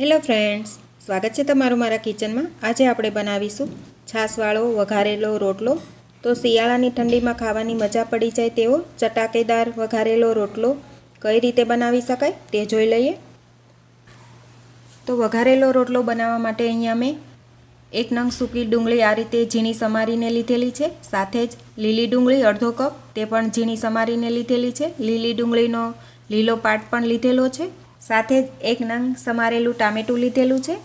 Hello friends, સ્વાગત છે તમારું મારા કિચનમાં. આજે આપણે બનાવીશું છાશવાળો વઘારેલો રોટલો. તો શિયાળાની ઠંડીમાં ખાવાની મજા પડી જાય તેવો ચટાકેદાર વઘારેલો રોટલો કઈ રીતે બનાવી શકાય તે જોઈ લઈએ. તો વઘારેલો રોટલો બનાવવા માટે અહીંયા મેં એક નંગ સૂકી ડુંગળી આ રીતે ઝીણી સમારીને લીધેલી છે. સાથે જ લીલી ડુંગળી અડધો કપ તે પણ ઝીણી સમારીને લીધેલી છે. લીલી ડુંગળીનો લીલો પાટ પણ લીધેલો છે. સાથે જ એક નંગ સમારેલું ટામેટું લીધેલું છે.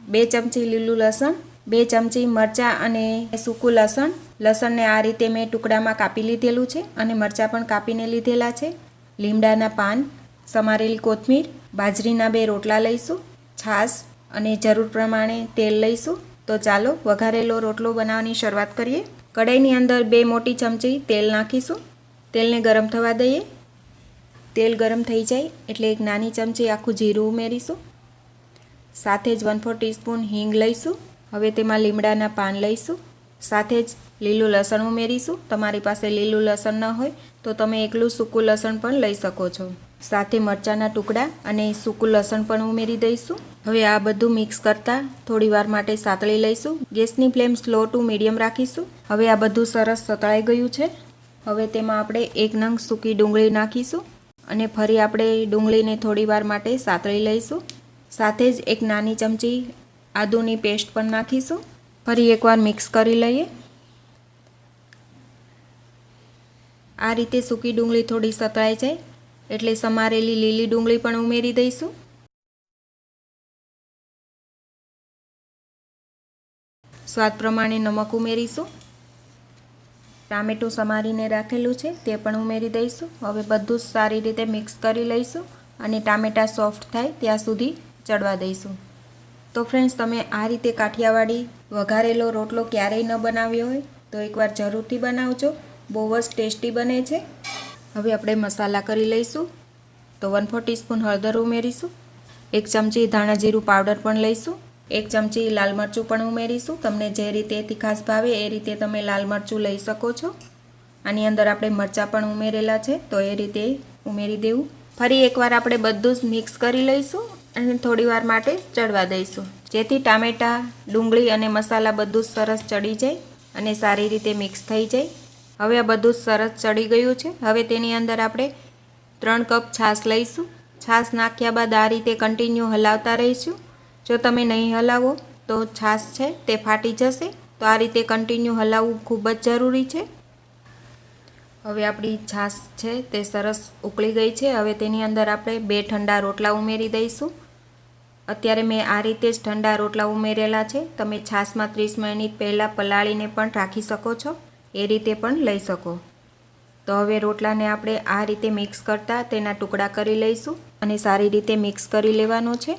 બે ચમચી લીલું લસણ, બે ચમચી મરચાં અને સૂકું લસણ. લસણને આ રીતે મેં ટુકડામાં કાપી લીધેલું છે અને મરચાં પણ કાપીને લીધેલા છે. લીમડાના પાન, સમારેલી કોથમીર, બાજરીના બે રોટલા લઈશું, છાશ અને જરૂર પ્રમાણે તેલ લઈશું. તો ચાલો વઘારેલો રોટલો બનાવવાની શરૂઆત કરીએ. કઢાઈની અંદર બે મોટી ચમચી તેલ નાખીશું. તેલને ગરમ થવા દઈએ. તેલ ગરમ થઈ જાય એટલે એક નાની ચમચી આખું જીરું ઉમેરીશું. સાથે જ વન ફોર ટીસ્પૂન હિંગ લઈશું. હવે તેમાં લીમડાના પાન લઈશું. સાથે જ લીલું લસણ ઉમેરીશું. તમારી પાસે લીલું લસણ ન હોય તો તમે એકલું સૂકું લસણ પણ લઈ શકો છો. સાથે મરચાંના ટુકડા અને સૂકું લસણ પણ ઉમેરી દઈશું. હવે આ બધું મિક્સ કરતાં થોડી વાર માટે સાતળી લઈશું. ગેસની ફ્લેમ સ્લો ટુ મીડિયમ રાખીશું. હવે આ બધું સરસ સતળાઈ ગયું છે. હવે તેમાં આપણે એક નંગ સૂકી ડુંગળી નાખીશું. અને ફરી આપણે ડુંગળીને થોડી વાર માટે સાતળી લઈશું. સાથે જ એક નાની ચમચી આદુની પેસ્ટ પણ નાખીશું. ફરી એકવાર મિક્સ કરી લઈએ. આ રીતે સૂકી ડુંગળી થોડી સતળાઈ જાય એટલે સમારેલી લીલી ડુંગળી પણ ઉમેરી દઈશું. સ્વાદ પ્રમાણે નમક ઉમેરીશું. ટામેટું સમારીને રાખેલું છે, તે પણ ઉમેરી દઈશું. હવે બધું જ સારી રીતે મિક્સ કરી લઈશું અને ટામેટાં સોફ્ટ થાય ત્યાં સુધી ચડવા દઈશું. તો ફ્રેન્ડ્સ, તમે આ રીતે કાઠિયાવાડી વઘારેલો રોટલો ક્યારેય ન બનાવ્યો હોય, તો એકવાર જરૂરથી બનાવજો. બહુ જ ટેસ્ટી બને છે. હવે આપણે મસાલા કરી લઈશું. તો વન ફોર ટીસ્પૂન હળદર ઉમેરીશું. એક ચમચી ધાણા જીરું પાવડર પણ લઈશું. એક ચમચી લાલ મરચું પણ ઉમેરીશું. તમને જે રીતે તીખાસ ભાવે એ રીતે તમે લાલ મરચું લઈ શકો છો. આની અંદર આપણે મરચાં પણ ઉમેરેલા છે, તો એ રીતે ઉમેરી દેવું. ફરી એકવાર આપણે બધું જ મિક્સ કરી લઈશું અને થોડીવાર માટે ચડવા દઈશું. જેથી ટામેટાં, ડુંગળી અને મસાલા બધું જ સરસ ચડી જાય અને સારી રીતે મિક્સ થઈ જાય. હવે આ બધું જ સરસ ચડી ગયું છે. હવે તેની અંદર આપણે ત્રણ કપ છાશ લઈશું. છાશ નાખ્યા બાદ આ રીતે કન્ટિન્યુ હલાવતા રહીશું. જો તમે નહીં હલાવો તો છાશ છે તે ફાટી જશે. તો આ રીતે કન્ટિન્યુ હલાવવું ખૂબ જ જરૂરી છે. હવે આપણી છાશ છે તે સરસ ઉકળી ગઈ છે. હવે તેની અંદર આપણે બે ઠંડા રોટલા ઉમેરી દઈશું. અત્યારે મેં આ રીતે જ ઠંડા રોટલા ઉમેરેલા છે. તમે છાશમાં ત્રીસ મિનિટ પહેલાં પલાળીને પણ રાખી શકો છો. એ રીતે પણ લઈ શકો. તો હવે રોટલાને આપણે આ રીતે મિક્સ કરતાં તેના ટુકડા કરી લઈશું અને સારી રીતે મિક્સ કરી લેવાનો છે.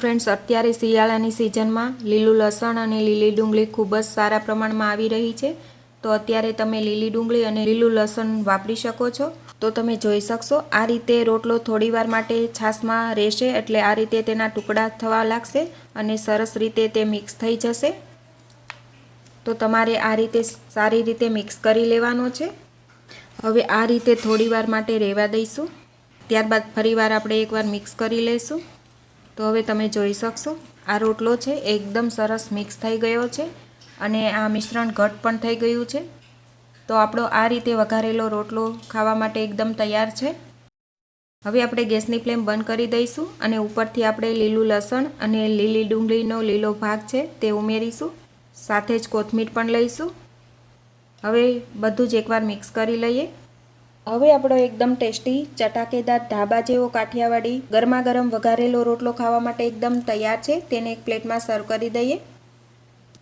ફ્રેન્ડ્સ અત્યારે શિયાળાની સિઝનમાં લીલું લસણ અને લીલી ડુંગળી ખૂબ જ સારા પ્રમાણમાં આવી રહી છે. તો અત્યારે તમે લીલી ડુંગળી અને લીલું લસણ વાપરી શકો છો. તો તમે જોઈ શકશો, આ રીતે રોટલો થોડીવાર માટે છાશમાં રહેશે એટલે આ રીતે તેના ટુકડા થવા લાગશે અને સરસ રીતે તે મિક્સ થઈ જશે. તો તમારે આ રીતે સારી રીતે મિક્સ કરી લેવાનો છે. હવે આ રીતે થોડીવાર માટે રહેવા દઈશું. ત્યારબાદ ફરીવાર આપણે એકવાર મિક્સ કરી લઈશું. તો હવે તમે જોઈ શકશો, આ રોટલો છે, એકદમ સરસ મિક્સ થઈ ગયો છે અને આ મિશ્રણ ઘટ પણ થઈ ગયું છે. તો આપણો આ રીતે વઘારેલો રોટલો ખાવા માટે એકદમ તૈયાર છે. હવે આપણે ગેસની ફ્લેમ બંધ કરી દઈશું અને ઉપરથી આપણે લીલું લસણ અને લીલી ડુંગળીનો લીલો ભાગ છે તે ઉમેરીશું, સાથે જ કોથમીર પણ લઈશું. હવે બધું જ એકવાર મિક્સ કરી લઈએ. હવે આપણો એકદમ ટેસ્ટી ચટાકેદાર ઢાબા જેવો કાઠિયાવાડી ગરમા ગરમ વઘારેલો રોટલો ખાવા માટે એકદમ તૈયાર છે. તેને એક પ્લેટમાં સર્વ કરી દઈએ.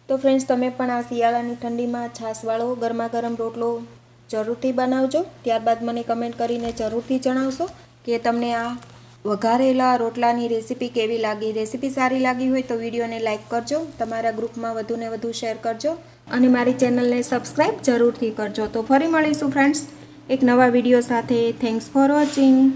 તો ફ્રેન્ડ્સ, તમે પણ આ શિયાળાની ઠંડીમાં છાશવાળો ગરમા ગરમ રોટલો જરૂરથી બનાવજો. ત્યારબાદ મને કમેન્ટ કરીને જરૂરથી જણાવશો કે તમને આ વઘારેલા રોટલાની રેસીપી કેવી લાગી. રેસીપી સારી લાગી હોય તો વિડીયોને લાઇક કરજો, તમારા ગ્રુપમાં વધુને વધુ શેર કરજો અને મારી ચેનલને સબસ્ક્રાઈબ જરૂરથી કરજો. તો ફરી મળીશું, ફ્રેન્ડ્સ. એક નવા વીડિયો સાથે. Thanks for watching